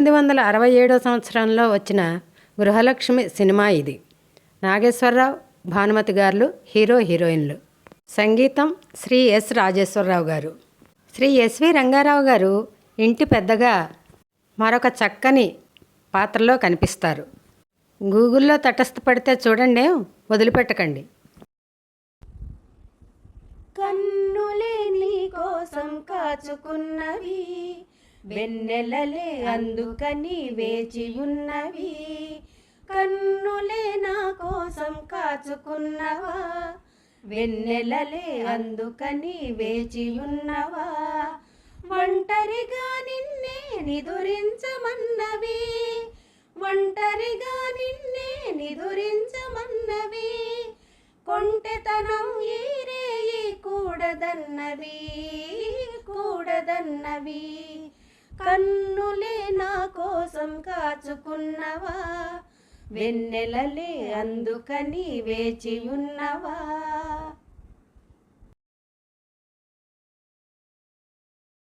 పంతొమ్మిది వందల అరవై ఏడో సంవత్సరంలో వచ్చిన గృహలక్ష్మి సినిమా ఇది. నాగేశ్వరరావు భానుమతి గారు హీరో హీరోయిన్లు. సంగీతం శ్రీ ఎస్ రాజేశ్వరరావు గారు. శ్రీ ఎస్వి రంగారావు గారు ఇంటి పెద్దగా మరొక చక్కని పాత్రలో కనిపిస్తారు. గూగుల్లో తటస్థపడితే చూడండి వదిలిపెట్టకండి. కన్నులే నీ కోసం కాచుకున్నవి వెన్నెలలే అందుకని వేచి ఉన్నవి కన్నులే నా కోసం కాచుకున్నవా. వెన్నెలలే అందుకని వేచి ఉన్నవా ఒంటరిగా నిన్నే నిదురించమన్నవి. ఒంటరిగా నిన్నే నిదురించమన్నవి. కొంటెతనం ఈరేయి కూడదన్నవి. కూడదన్నవి. కన్నులే నా కోసం కాచుకున్నవా? వెన్నెలలే అందుకని వేచి ఉన్నవా